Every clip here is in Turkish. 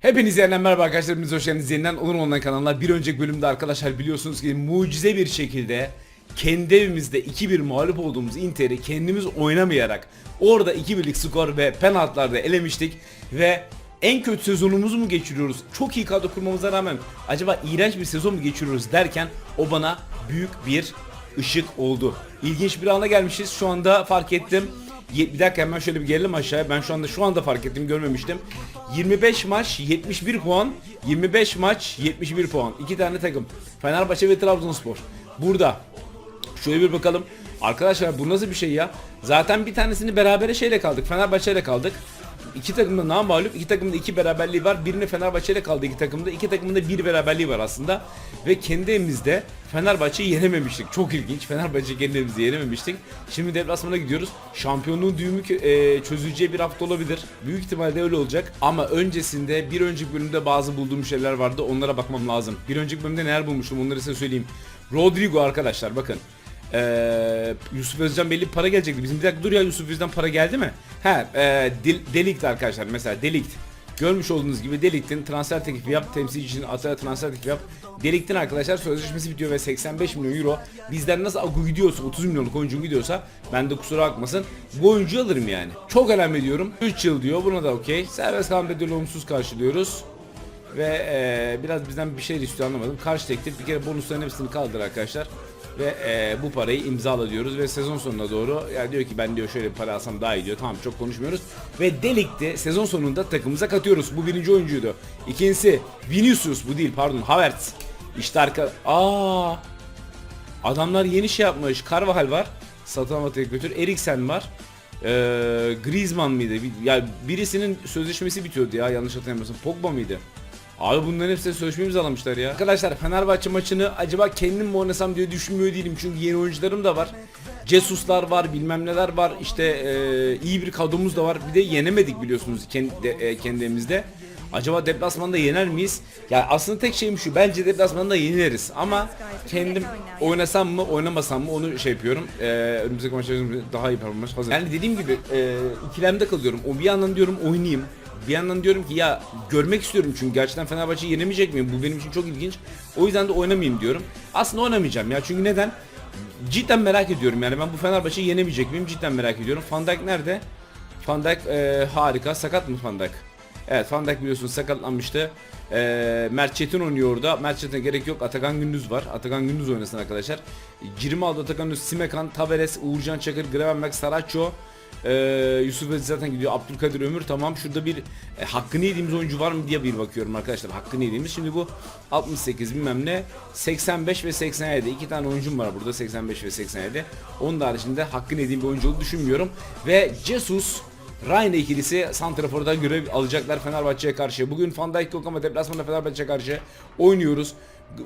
Hepinize yeniden merhaba arkadaşlar. Hepiniz hoş geldiniz. Yeniden Onur Online kanalına. Bir önceki bölümde arkadaşlar biliyorsunuz ki mucize bir şekilde kendi evimizde 2-1 mağlup olduğumuz Inter'i kendimiz oynamayarak orada 2-1'lik skor ve penaltılarda elemiştik ve en kötü sezonumuzu mu geçiriyoruz? Çok iyi kadro kurmamıza rağmen acaba iğrenç bir sezon mu geçiriyoruz derken o bana büyük bir ışık oldu. İlginç bir ana gelmişiz. Şu anda fark ettim. Bir dakika hemen şöyle bir gelelim aşağıya. Ben şu anda şu anda fark ettim görmemiştim. 25 maç 71 puan. 25 maç 71 puan. İki tane takım. Fenerbahçe ve Trabzonspor. Burada. Şöyle bir bakalım. Arkadaşlar bu nasıl bir şey ya? Zaten bir tanesini berabere şeyle kaldık. Fenerbahçe ile kaldık. İki takımda namağlup, iki takımda iki beraberliği var. Birini Fenerbahçe ile kaldı iki takımda. iki takımda bir beraberliği var aslında. Ve kendi evimizde Fenerbahçe'yi yenememiştik. Çok ilginç. Fenerbahçe kendi evimizde yenememiştik. Şimdi deplasmana gidiyoruz. Şampiyonluğun düğümü e, çözüleceği bir hafta olabilir. Büyük ihtimalle öyle olacak. Ama öncesinde bir önceki bölümde bazı bulduğum şeyler vardı. Onlara bakmam lazım. Bir önceki bölümde neler bulmuştum onları size söyleyeyim. Rodrigo arkadaşlar bakın. Ee, Yusuf Özcan belli para gelecekti. Bizim bir dakika dur ya Yusuf Özcan para geldi mi? He, e, Del- Delikt arkadaşlar mesela Delikt. Görmüş olduğunuz gibi Delikt'in transfer teklifi yap, temsilci için Ataya transfer teklifi yap. Delikt'in arkadaşlar sözleşmesi bitiyor ve 85 milyon euro. Bizden nasıl Agu gidiyorsa 30 milyonluk oyuncu gidiyorsa ben de kusura bakmasın. Bu oyuncuyu alırım yani. Çok önemli ediyorum. 3 yıl diyor buna da okey. Serbest kalan bedeli olumsuz karşılıyoruz. Ve e, biraz bizden bir şey istiyor anlamadım. Karşı teklif bir kere bonusların hepsini kaldır arkadaşlar. Ve e, bu parayı imzala diyoruz ve sezon sonuna doğru ya diyor ki ben diyor şöyle bir para alsam daha iyi diyor. Tamam çok konuşmuyoruz. Ve Delik'te sezon sonunda takımımıza katıyoruz. Bu birinci oyuncuydu. İkincisi Vinicius bu değil pardon Havertz. İşte arka... Aa, Adamlar yeni şey yapmış. Carvajal var. Teklif götür. Eriksen var. Ee, Griezmann mıydı? Bir- Ya birisinin sözleşmesi bitiyordu ya yanlış hatırlamıyorsam. Pogba mıydı? Abi bunların hepsine sözleşme imzalamışlar ya. Arkadaşlar Fenerbahçe maçını acaba kendim mi oynasam diye düşünmüyor değilim. Çünkü yeni oyuncularım da var. Cesuslar var, bilmem neler var. İşte e, iyi bir kadromuz da var. Bir de yenemedik biliyorsunuz kendi, e, kendi evimizde. Acaba deplasmanda yener miyiz? Ya aslında tek şeyim şu. Bence deplasmanda yeneriz. Ama kendim oynasam mı oynamasam mı onu şey yapıyorum. Ee, önümüzdeki maçlarımızda daha iyi performans. Yani dediğim gibi e, ikilemde kalıyorum. O bir yandan diyorum oynayayım. Bir yandan diyorum ki ya görmek istiyorum çünkü gerçekten Fenerbahçe'yi yenemeyecek miyim? Bu benim için çok ilginç. O yüzden de oynamayayım diyorum. Aslında oynamayacağım ya çünkü neden? Cidden merak ediyorum yani ben bu Fenerbahçe'yi yenemeyecek miyim? Cidden merak ediyorum. Van Dijk nerede? Van Dijk e, harika. Sakat mı Van Dijk? Evet Van Dijk biliyorsunuz sakatlanmıştı. Ee, Mert Çetin oynuyor orada. Mert Çetin'e gerek yok. Atakan Gündüz var. Atakan Gündüz oynasın arkadaşlar. Girmaldo, Atakan Gündüz, Simekan, Tavares, Uğurcan Çakır, Gravenberg, Saraço, ee, Yusuf Aziz zaten gidiyor. Abdülkadir Ömür tamam. Şurada bir e, hakkını yediğimiz oyuncu var mı diye bir bakıyorum arkadaşlar. Hakkını yediğimiz. Şimdi bu 68 bilmem ne. 85 ve 87. iki tane oyuncum var burada. 85 ve 87. Onun haricinde hakkını yediğim bir oyuncu düşünmüyorum. Ve Jesus Rayne ikilisi Santrafor'da görev alacaklar Fenerbahçe'ye karşı. Bugün Van Dijk yok ama deplasmanda Fenerbahçe'ye karşı oynuyoruz.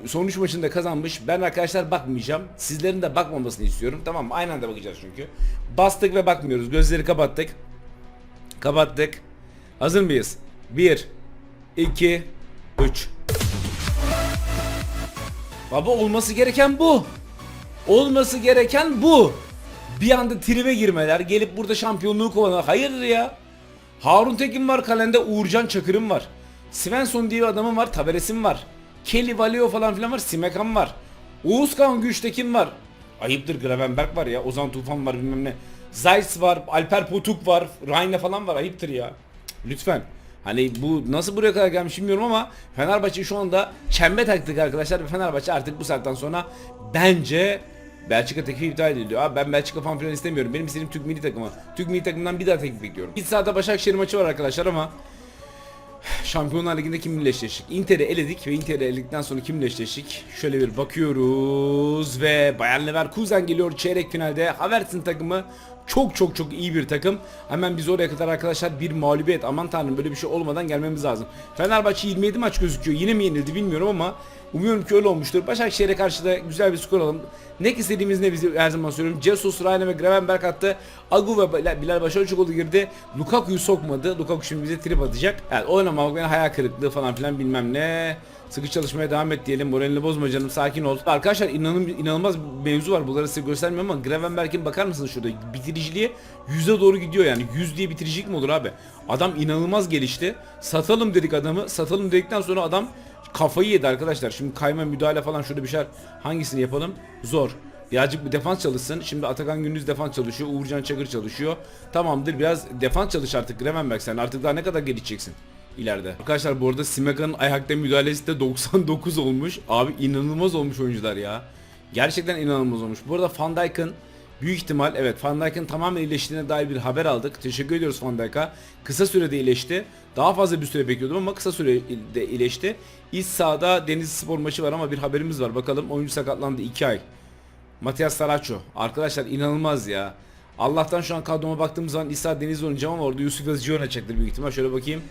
Son 3 maçında kazanmış. Ben arkadaşlar bakmayacağım. Sizlerin de bakmamasını istiyorum. Tamam? Aynı anda bakacağız çünkü. Bastık ve bakmıyoruz. Gözleri kapattık. Kapattık. Hazır mıyız? 1 2 3 Baba olması gereken bu. Olması gereken bu. Bir anda tribe girmeler, gelip burada şampiyonluğu kovalamak. Hayırdır ya? Harun Tekin var kalende, Uğurcan Çakır'ın var. Svensson diye bir adamın var, Taberes'in var. Kelly Valeo falan filan var, Simekan var. Oğuzkan Güçtekin var. Ayıptır Gravenberg var ya, Ozan Tufan var bilmem ne. Zeiss var, Alper Potuk var, Rayne falan var, ayıptır ya. Lütfen. Hani bu nasıl buraya kadar gelmiş bilmiyorum ama Fenerbahçe şu anda çembe taktık arkadaşlar ve Fenerbahçe artık bu saatten sonra bence Belçika teklifi iptal ediliyor. Abi ben Belçika falan filan istemiyorum. Benim istediğim Türk milli takımı. Türk milli takımından bir daha teklif bekliyorum. Bir saatte Başakşehir maçı var arkadaşlar ama Şampiyonlar Ligi'nde kimle eşleştik? Inter'i eledik ve Inter'i eledikten sonra kimle eşleştik? Şöyle bir bakıyoruz ve Bayern Leverkusen geliyor çeyrek finalde. Havertz'in takımı çok çok çok iyi bir takım. Hemen biz oraya kadar arkadaşlar bir mağlubiyet aman tanrım böyle bir şey olmadan gelmemiz lazım. Fenerbahçe 27 maç gözüküyor. Yine mi yenildi bilmiyorum ama umuyorum ki öyle olmuştur. Başakşehir'e karşı da güzel bir skor alalım. Ne istediğimiz ne bizi her zaman söylüyorum. Jesus, Rayne ve Gravenberg attı. Agu ve Bilal- Başarıcıoğlu girdi. Lukaku'yu sokmadı. Lukaku şimdi bize trip atacak. Yani oynamamak beni hayal kırıklığı falan filan bilmem ne. Sıkı çalışmaya devam et diyelim. Moralini bozma canım. Sakin ol. Arkadaşlar inanın, inanılmaz bir mevzu var. Bunları size göstermiyorum ama Gravenberg'in bakar mısınız şurada? Bitiriciliğe yüze doğru gidiyor yani. Yüz diye bitiricilik mi olur abi? Adam inanılmaz gelişti. Satalım dedik adamı. Satalım dedikten sonra adam kafayı yedi arkadaşlar. Şimdi kayma müdahale falan şurada bir şeyler. Hangisini yapalım? Zor. Birazcık bir defans çalışsın. Şimdi Atakan Gündüz defans çalışıyor. Uğurcan Çakır çalışıyor. Tamamdır biraz defans çalış artık Gravenberg sen. Artık daha ne kadar gelişeceksin? İleride. Arkadaşlar bu arada Simeka'nın ayakta müdahalesi de 99 olmuş. Abi inanılmaz olmuş oyuncular ya. Gerçekten inanılmaz olmuş. Bu arada Van Dijk'ın büyük ihtimal evet Van Dijk'ın tamamen iyileştiğine dair bir haber aldık. Teşekkür ediyoruz Van Dijk'a. Kısa sürede iyileşti. Daha fazla bir süre bekliyordum ama kısa sürede iyileşti. İç sahada Deniz Spor maçı var ama bir haberimiz var. Bakalım oyuncu sakatlandı 2 ay. Matias Saracho. Arkadaşlar inanılmaz ya. Allah'tan şu an kadroma baktığım zaman İsa Deniz oynayacağım ama orada Yusuf Yazıcı oynayacaktır büyük ihtimal. Şöyle bakayım.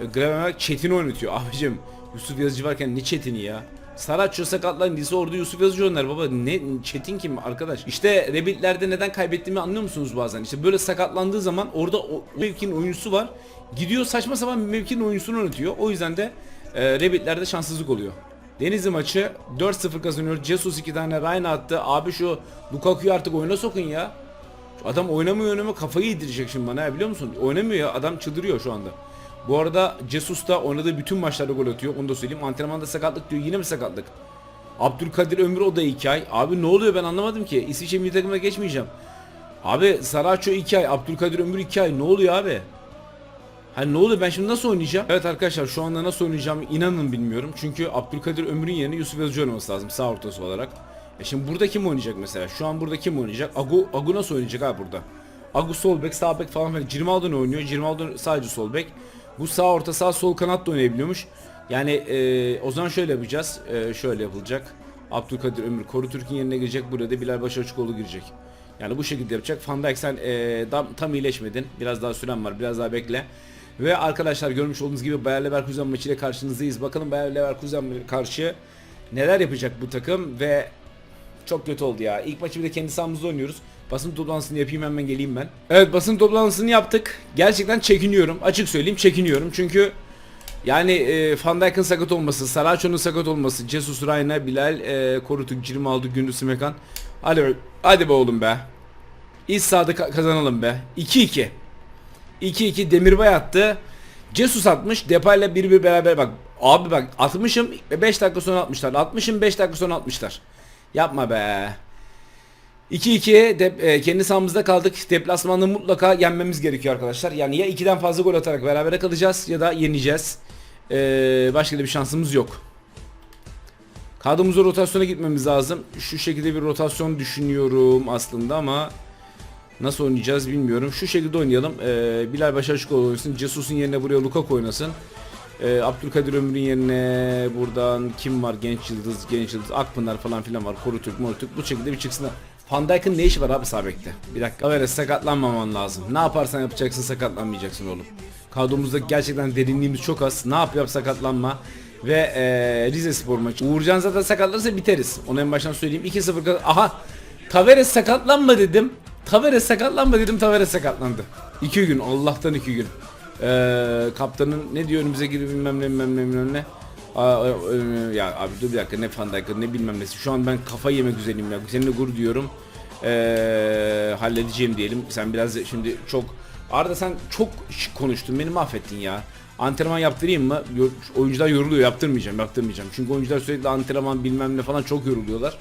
E, Gravenberg Çetin oynatıyor. Abicim Yusuf Yazıcı varken ne Çetin'i ya? Saraço sakatlandıysa orada Yusuf Yazıcı oynar baba. Ne Çetin kim arkadaş? İşte Rebit'lerde neden kaybettiğimi anlıyor musunuz bazen? İşte böyle sakatlandığı zaman orada o mevkinin oyuncusu var. Gidiyor saçma sapan bir mevkinin oyuncusunu oynatıyor. O yüzden de e, Rebit'lerde şanssızlık oluyor. Denizli maçı 4-0 kazanıyor. Jesus 2 tane Ryan attı. Abi şu Lukaku'yu artık oyuna sokun ya. Adam oynamıyor oynamıyor kafayı yedirecek şimdi bana ya biliyor musun? Oynamıyor ya adam çıldırıyor şu anda. Bu arada Jesus da oynadığı bütün maçlarda gol atıyor. Onu da söyleyeyim. Antrenmanda sakatlık diyor. Yine mi sakatlık? Abdülkadir Ömür o da 2 ay. Abi ne oluyor ben anlamadım ki. İsviçre milli takımına geçmeyeceğim. Abi Saraço 2 ay. Abdülkadir Ömür 2 ay. Ne oluyor abi? Hani ne oluyor ben şimdi nasıl oynayacağım? Evet arkadaşlar şu anda nasıl oynayacağımı inanın bilmiyorum. Çünkü Abdülkadir Ömür'ün yerine Yusuf Yazıcı oynaması lazım sağ ortası olarak. E şimdi burada kim oynayacak mesela? Şu an burada kim oynayacak? Agu, Agu nasıl oynayacak abi burada? Agu sol bek, sağ bek falan filan. Cirmaldo oynuyor? Cirmaldo sadece sol bek. Bu sağ orta sağ sol kanat da oynayabiliyormuş. Yani e, o zaman şöyle yapacağız. E, şöyle yapılacak. Abdülkadir Ömür Koru Türk'ün yerine girecek. Burada da Bilal Başaçıkoğlu girecek. Yani bu şekilde yapacak. Van Dijk sen e, tam, tam iyileşmedin. Biraz daha süren var. Biraz daha bekle. Ve arkadaşlar görmüş olduğunuz gibi Bayer Leverkusen maçıyla karşınızdayız. Bakalım Bayer Leverkusen karşı neler yapacak bu takım ve çok kötü oldu ya. İlk maçı bir de kendi sahamızda oynuyoruz. Basın toplantısını yapayım hemen geleyim ben. Evet basın toplantısını yaptık. Gerçekten çekiniyorum. Açık söyleyeyim çekiniyorum. Çünkü yani e, Van Dijk'ın sakat olması, Saraço'nun sakat olması, Jesus Rayna, Bilal, e, Korutuk, Cirmaldo, Gündüz Simekan. Hadi hadi be oğlum be. İç sahada ka- kazanalım be. 2-2. 2-2 Demirbay attı. Jesus atmış. Depay'la 1-1 beraber bak. Abi bak atmışım ve 5 dakika sonra atmışlar. Atmışım 5 dakika sonra atmışlar. Yapma be. 2-2 de, e, kendi sahamızda kaldık. Deplasmanda mutlaka yenmemiz gerekiyor arkadaşlar. Yani ya 2'den fazla gol atarak berabere kalacağız ya da yeneceğiz. E, başka da bir şansımız yok. Kadromuza rotasyona gitmemiz lazım. Şu şekilde bir rotasyon düşünüyorum aslında ama nasıl oynayacağız bilmiyorum. Şu şekilde oynayalım. Ee, Bilal Başaşkoğlu oynasın. Cesus'un yerine buraya Lukaku oynasın. Ee, Abdülkadir Ömür'ün yerine buradan kim var? Genç Yıldız, Genç Yıldız, Akpınar falan filan var. Korutürk, Morutürk. Bu şekilde bir çıksınlar. Van Dijk'ın ne işi var abi sağ bekte? Bir dakika. Evet sakatlanmaman lazım. Ne yaparsan yapacaksın sakatlanmayacaksın oğlum. Kadromuzda gerçekten derinliğimiz çok az. Ne yap yap sakatlanma. Ve ee, Rize Spor maçı. Uğurcan zaten sakatlanırsa biteriz. Onu en baştan söyleyeyim. 2-0 kaz- Aha! Tavares sakatlanma dedim. Tavares sakatlanma dedim. Tavares sakatlandı. 2 gün. Allah'tan 2 gün. Ee, kaptanın ne diyor önümüze gibi bilmem ne bilmem ne bilmem ne. Ya abi dur bir dakika ne Van Dijk'ı ne bilmem nesi. Şu an ben kafa yemek üzereyim ya. Seninle gurur diyorum. Ee, halledeceğim diyelim. Sen biraz şimdi çok Arda sen çok konuştun. Beni mahvettin ya. Antrenman yaptırayım mı? Oyuncular yoruluyor. Yaptırmayacağım. Yaptırmayacağım. Çünkü oyuncular sürekli antrenman bilmem ne falan çok yoruluyorlar.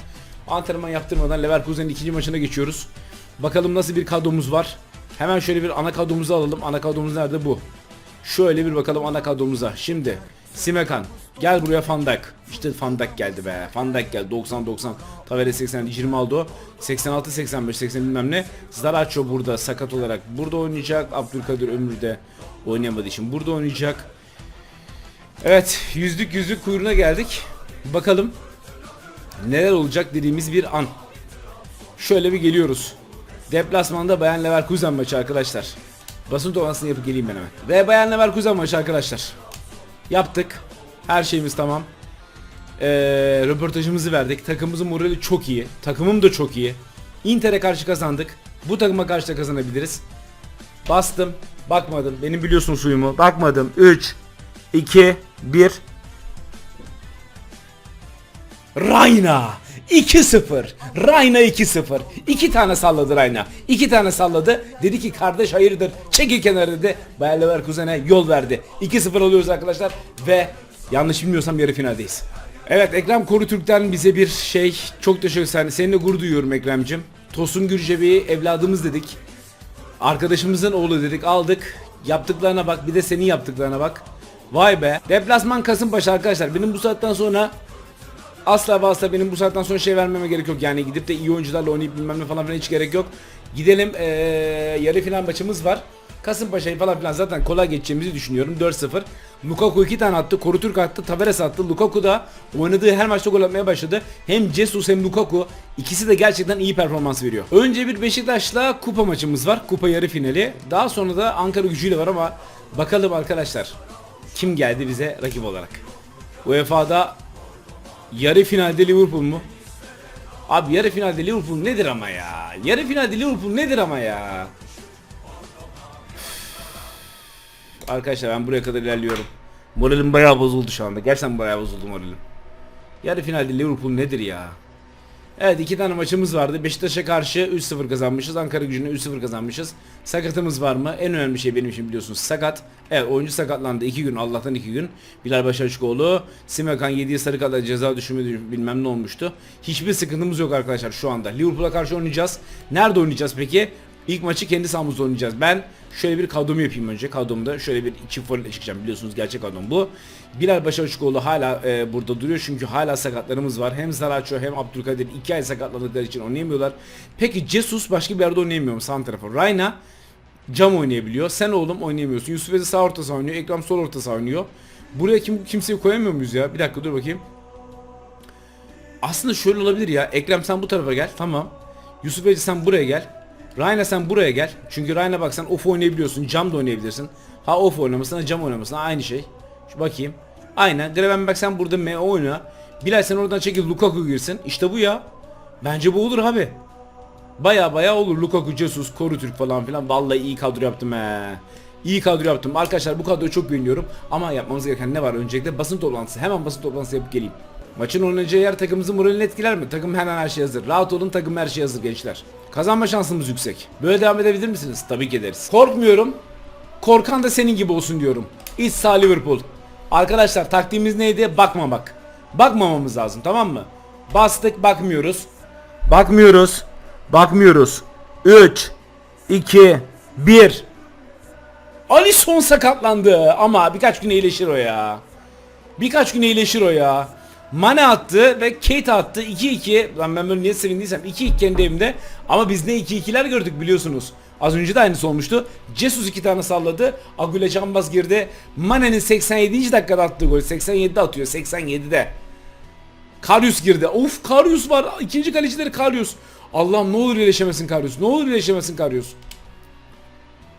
Antrenman yaptırmadan Leverkusen'in ikinci maçına geçiyoruz. Bakalım nasıl bir kadromuz var. Hemen şöyle bir ana kadromuzu alalım. Ana kadromuz nerede bu? Şöyle bir bakalım ana kadromuza. Şimdi Simekan gel buraya Van Dijk. İşte Van Dijk geldi be. Van Dijk geldi 90 90. Tavares 80 Girmaldo 86 85 80 bilmem ne. Zaracho burada sakat olarak burada oynayacak. Abdülkadir Ömür de oynayamadığı için burada oynayacak. Evet yüzlük yüzlük kuyruğuna geldik. Bakalım neler olacak dediğimiz bir an. Şöyle bir geliyoruz. Deplasmanda Bayan Leverkusen maçı arkadaşlar. Basın toplantısını yapıp geleyim ben hemen. Ve Bayan Leverkusen maçı arkadaşlar. Yaptık. Her şeyimiz tamam. Ee, röportajımızı verdik. Takımımızın morali çok iyi. Takımım da çok iyi. Inter'e karşı kazandık. Bu takıma karşı da kazanabiliriz. Bastım. Bakmadım. Benim biliyorsun suyumu. Bakmadım. 3 2 1 Rayna 2-0. Rayna 2-0. İki tane salladı Rayna. İki tane salladı. Dedi ki kardeş hayırdır çekil kenara dedi. Bayer Leverkusen'e yol verdi. 2-0 alıyoruz arkadaşlar ve yanlış bilmiyorsam yarı finaldeyiz. Evet Ekrem Koru Türk'ten bize bir şey çok teşekkür ederim. Seninle gurur duyuyorum Ekrem'cim. Tosun Gürcevi'yi evladımız dedik. Arkadaşımızın oğlu dedik aldık. Yaptıklarına bak bir de senin yaptıklarına bak. Vay be. Deplasman Kasımpaşa arkadaşlar. Benim bu saatten sonra asla ve asla benim bu saatten sonra şey vermeme gerek yok. Yani gidip de iyi oyuncularla oynayıp bilmem ne falan filan hiç gerek yok. Gidelim ee, yarı final maçımız var. Kasımpaşa'yı falan filan zaten kolay geçeceğimizi düşünüyorum. 4-0. Lukaku 2 tane attı. Koru Türk attı. Tavares attı. Lukaku da oynadığı her maçta gol atmaya başladı. Hem Jesus hem Lukaku ikisi de gerçekten iyi performans veriyor. Önce bir Beşiktaş'la kupa maçımız var. Kupa yarı finali. Daha sonra da Ankara gücüyle var ama bakalım arkadaşlar. Kim geldi bize rakip olarak? UEFA'da yarı finalde Liverpool mu? Abi yarı finalde Liverpool nedir ama ya? Yarı finalde Liverpool nedir ama ya? Arkadaşlar ben buraya kadar ilerliyorum. Moralim bayağı bozuldu şu anda. Gerçekten bayağı bozuldu moralim. Yarı finalde Liverpool nedir ya? Evet iki tane maçımız vardı. Beşiktaş'a karşı 3-0 kazanmışız. Ankara gücüne 3-0 kazanmışız. Sakatımız var mı? En önemli şey benim için biliyorsunuz sakat. Evet oyuncu sakatlandı 2 gün Allah'tan 2 gün. Bilal Başaçkoğlu, Simekan 7'ye sarı kadar ceza düşümü bilmem ne olmuştu. Hiçbir sıkıntımız yok arkadaşlar şu anda. Liverpool'a karşı oynayacağız. Nerede oynayacağız peki? İlk maçı kendi sahamızda oynayacağız. Ben şöyle bir kadromu yapayım önce. Kadromda şöyle bir çift forvetle çıkacağım. Biliyorsunuz gerçek kadrom bu. Bilal Başavuçkoğlu hala e, burada duruyor çünkü hala sakatlarımız var. Hem Zaraço hem Abdülkadir iki ay sakatladıkları için oynayamıyorlar. Peki Jesus başka bir yerde oynayamıyor mu? Santrafor. Rayna cam oynayabiliyor. Sen oğlum oynayamıyorsun. Yusuf Ezi sağ orta saha oynuyor. Ekrem sol orta saha oynuyor. Buraya kim kimseyi koyamıyor muyuz ya? Bir dakika dur bakayım. Aslında şöyle olabilir ya. Ekrem sen bu tarafa gel. Tamam. Yusuf Ezi sen buraya gel. Rayna sen buraya gel. Çünkü Rayna bak sen off oynayabiliyorsun. Cam da oynayabilirsin. Ha off oynamasına cam oynamasına aynı şey. Şu bakayım. Aynen. Greven bak sen burada M oyna. Bilal sen oradan çekil Lukaku girsin. İşte bu ya. Bence bu olur abi. Baya baya olur. Lukaku, Jesus, Koru Türk falan filan. Vallahi iyi kadro yaptım he. İyi kadro yaptım. Arkadaşlar bu kadroya çok güveniyorum. Ama yapmamız gereken ne var? Öncelikle basın toplantısı. Hemen basın toplantısı yapıp geleyim. Maçın oynanacağı yer takımımızın moralini etkiler mi? Takım hemen her şey hazır. Rahat olun takım her şey hazır gençler. Kazanma şansımız yüksek. Böyle devam edebilir misiniz? Tabii ki ederiz. Korkmuyorum. Korkan da senin gibi olsun diyorum. İç sağ Liverpool. Arkadaşlar taktiğimiz neydi? Bakmamak. Bakmamamız lazım tamam mı? Bastık bakmıyoruz. Bakmıyoruz. Bakmıyoruz. 3 2 1 Alisson sakatlandı ama birkaç gün iyileşir o ya. Birkaç gün iyileşir o ya. Mane attı ve Kate attı 2-2. Lan ben böyle niye sevindiysem 2-2 kendi evimde. Ama biz ne 2-2'ler gördük biliyorsunuz. Az önce de aynısı olmuştu. Jesus iki tane salladı. Agüle Cambaz girdi. Mane'nin 87. dakikada attığı gol. 87'de atıyor. 87'de. Karius girdi. Of Karius var. İkinci kalecileri Karius. Allah'ım ne olur iyileşemesin Karius. Ne olur iyileşemesin Karius.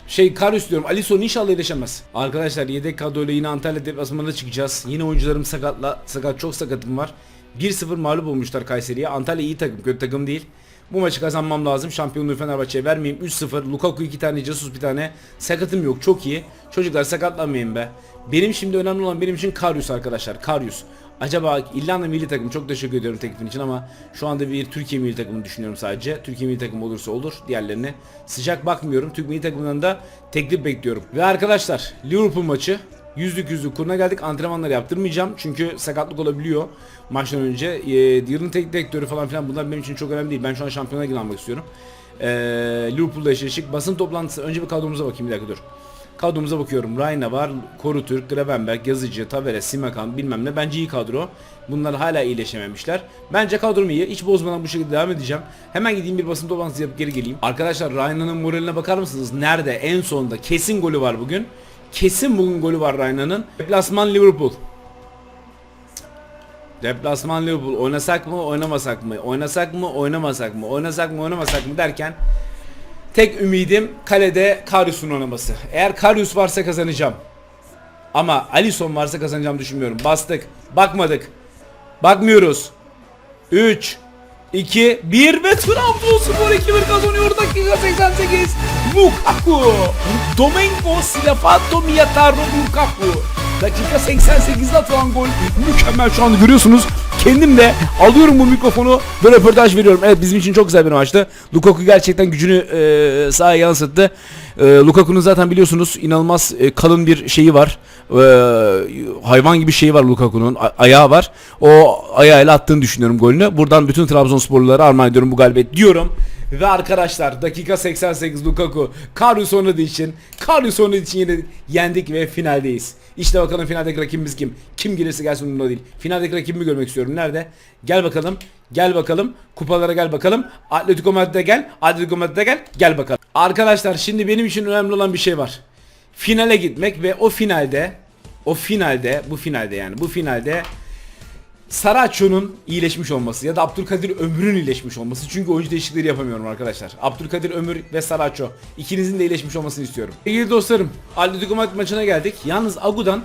Şey Karius diyorum. Alisson inşallah iyileşemez. Arkadaşlar yedek kadroyla yine Antalya deplasmanına çıkacağız. Yine oyuncularım sakatla. Sakat çok sakatım var. 1-0 mağlup olmuşlar Kayseri'ye. Antalya iyi takım. Kötü takım değil. Bu maçı kazanmam lazım. Şampiyonluğu Fenerbahçe'ye vermeyeyim. 3-0. Lukaku 2 tane, Jesus bir tane. Sakatım yok. Çok iyi. Çocuklar sakatlanmayın be. Benim şimdi önemli olan benim için Karius arkadaşlar. Karius. Acaba İrlanda milli takım çok teşekkür ediyorum teklifin için ama şu anda bir Türkiye milli takımını düşünüyorum sadece. Türkiye milli takımı olursa olur. Diğerlerine sıcak bakmıyorum. Türk milli takımından da teklif bekliyorum. Ve arkadaşlar Liverpool maçı yüzlük yüzlük kuruna geldik. Antrenmanları yaptırmayacağım. Çünkü sakatlık olabiliyor maçtan önce. Ee, yılın teknik direktörü falan filan bunlar benim için çok önemli değil. Ben şu an şampiyona ilgilenmek istiyorum. Ee, Liverpool'da eşleştik. Basın toplantısı. Önce bir kadromuza bakayım bir dakika dur. Kadromuza bakıyorum. Rayna var, Koru Türk, Gravenberg, Yazıcı, Tavere, Simakan bilmem ne. Bence iyi kadro. Bunlar hala iyileşememişler. Bence kadrom iyi. Hiç bozmadan bu şekilde devam edeceğim. Hemen gideyim bir basın toplantısı yapıp geri geleyim. Arkadaşlar Rayna'nın moraline bakar mısınız? Nerede? En sonunda. Kesin golü var bugün. Kesin bugün golü var Rayna'nın. Deplasman Liverpool. Deplasman Liverpool oynasak mı oynamasak mı oynasak mı oynamasak mı oynasak mı oynamasak mı derken Tek ümidim kalede Karius'un oynaması. Eğer Karius varsa kazanacağım. Ama Alisson varsa kazanacağım düşünmüyorum. Bastık. Bakmadık. Bakmıyoruz. 3 2 1 ve Trabzonspor 2-1 kazanıyor dakika 88. Lukaku. Domingo Silafato Miyataro Lukaku. Dakika 88'de atılan gol mükemmel şu anda görüyorsunuz. Kendim de alıyorum bu mikrofonu ve röportaj veriyorum. Evet bizim için çok güzel bir maçtı. Lukaku gerçekten gücünü e, sahaya yansıttı. E, Lukaku'nun zaten biliyorsunuz inanılmaz e, kalın bir şeyi var. E, hayvan gibi şeyi var Lukaku'nun. Ayağı var. O ayağıyla attığını düşünüyorum golünü. Buradan bütün Trabzonsporlulara armağan ediyorum bu galibiyet diyorum. Ve arkadaşlar dakika 88 Lukaku Karius oynadığı için Karius oynadığı için yine yendik ve finaldeyiz. İşte bakalım finaldeki rakibimiz kim? Kim gelirse gelsin umurumda değil. Finaldeki rakibimi görmek istiyorum. Nerede? Gel bakalım. Gel bakalım. Kupalara gel bakalım. Atletico Madrid'e gel. Atletico Madrid'e gel. Gel bakalım. Arkadaşlar şimdi benim için önemli olan bir şey var. Finale gitmek ve o finalde o finalde bu finalde yani bu finalde Saraço'nun iyileşmiş olması ya da Abdülkadir Ömür'ün iyileşmiş olması. Çünkü oyuncu değişiklikleri yapamıyorum arkadaşlar. Abdülkadir Ömür ve Saraço ikinizin de iyileşmiş olmasını istiyorum. Sevgili dostlarım, Atletico Madrid maçına geldik. Yalnız Agu'dan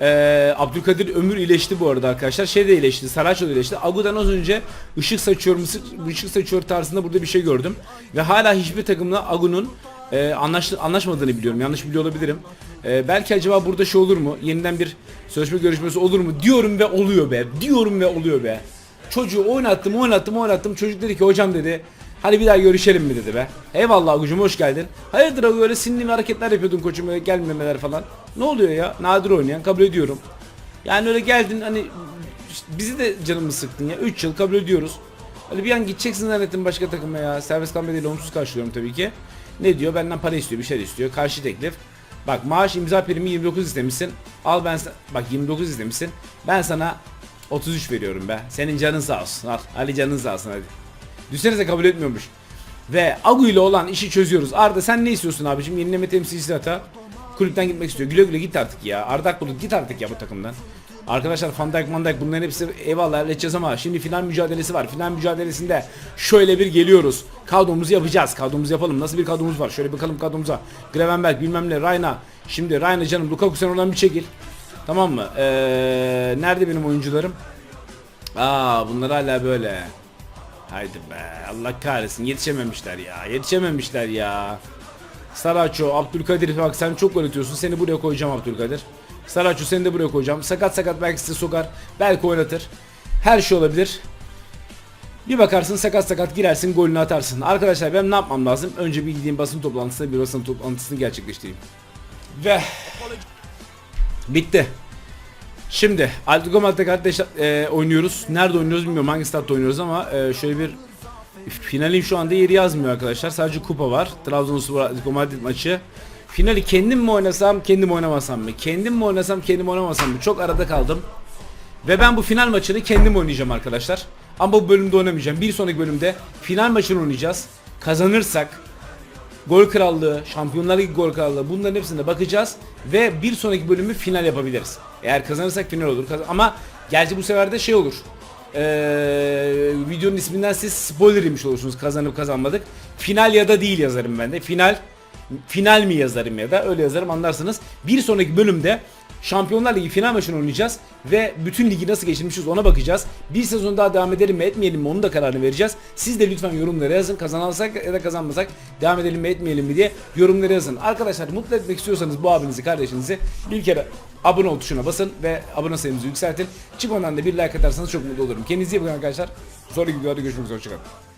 eee Abdülkadir Ömür iyileşti bu arada arkadaşlar. Şey de iyileşti, Saraço da iyileşti. Agu'dan az önce ışık saçıyor, ışık saçıyor tarzında burada bir şey gördüm. Ve hala hiçbir takımla Agu'nun e, anlaş, anlaşmadığını biliyorum. Yanlış biliyor olabilirim. E, belki acaba burada şey olur mu? Yeniden bir sözleşme görüşmesi olur mu? Diyorum ve oluyor be. Diyorum ve oluyor be. Çocuğu oynattım, oynattım, oynattım. Çocuk dedi ki hocam dedi. Hadi bir daha görüşelim mi dedi be. Eyvallah Agucum hoş geldin. Hayırdır Agu öyle sinirli hareketler yapıyordun koçum öyle gelmemeler falan. Ne oluyor ya? Nadir oynayan kabul ediyorum. Yani öyle geldin hani bizi de canımız sıktın ya. 3 yıl kabul ediyoruz. Hani bir an gideceksin zannettim başka takıma ya. Kalma değil olumsuz karşılıyorum tabii ki. Ne diyor? Benden para istiyor, bir şey istiyor. Karşı teklif. Bak maaş imza primi 29 istemişsin. Al ben bak 29 istemişsin. Ben sana 33 veriyorum be. Senin canın sağ olsun. Al. Ali canın sağ olsun hadi. Düşünsenize kabul etmiyormuş. Ve Agu ile olan işi çözüyoruz. Arda sen ne istiyorsun abicim? Yenileme temsilcisi hata. Kulüpten gitmek istiyor. Güle güle git artık ya. Arda Akbulut git artık ya bu takımdan. Arkadaşlar Van Dijk, Van Dijk bunların hepsi eyvallah halledeceğiz ama şimdi final mücadelesi var. Final mücadelesinde şöyle bir geliyoruz. Kadromuzu yapacağız. Kadromuzu yapalım. Nasıl bir kadromuz var? Şöyle bakalım kadromuza. Gravenberg bilmem ne Rayna. Şimdi Rayna canım Lukaku sen oradan bir çekil. Tamam mı? Ee, nerede benim oyuncularım? Aa bunlar hala böyle. Haydi be Allah kahretsin yetişememişler ya yetişememişler ya. Saraço, Abdülkadir bak sen çok gol atıyorsun seni buraya koyacağım Abdülkadir. Saraço seni de buraya koyacağım. Sakat sakat belki sizi sokar. Belki oynatır. Her şey olabilir. Bir bakarsın sakat sakat girersin golünü atarsın. Arkadaşlar ben ne yapmam lazım? Önce bir gideyim basın toplantısına bir basın toplantısını gerçekleştireyim. Ve bitti. Şimdi Atletico Madrid arkadaşlar e, oynuyoruz. Nerede oynuyoruz bilmiyorum hangi statta oynuyoruz ama e, şöyle bir finalin şu anda yeri yazmıyor arkadaşlar. Sadece kupa var. Trabzonspor Atletico Madrid maçı. Finali kendim mi oynasam, kendim oynamasam mı? Kendim mi oynasam, kendim oynamasam mı? Çok arada kaldım. Ve ben bu final maçını kendim oynayacağım arkadaşlar. Ama bu bölümde oynamayacağım. Bir sonraki bölümde final maçını oynayacağız. Kazanırsak gol krallığı, şampiyonlar ligi gol krallığı bunların hepsine bakacağız ve bir sonraki bölümü final yapabiliriz. Eğer kazanırsak final olur. Ama gerçi bu sefer de şey olur. Ee, videonun isminden siz spoiler olursunuz kazanıp kazanmadık. Final ya da değil yazarım ben de. Final final mi yazarım ya da öyle yazarım anlarsınız. Bir sonraki bölümde Şampiyonlar Ligi final maçını oynayacağız ve bütün ligi nasıl geçirmişiz ona bakacağız. Bir sezon daha devam edelim mi etmeyelim mi onun da kararını vereceğiz. Siz de lütfen yorumlara yazın. Kazanalsak ya da kazanmasak devam edelim mi etmeyelim mi diye yorumlara yazın. Arkadaşlar mutlu etmek istiyorsanız bu abinizi kardeşinizi bir kere abone ol tuşuna basın ve abone sayımızı yükseltin. Çık ondan da bir like atarsanız çok mutlu olurum. Kendinize iyi bakın arkadaşlar. Sonraki videoda görüşmek üzere. Hoşçakalın.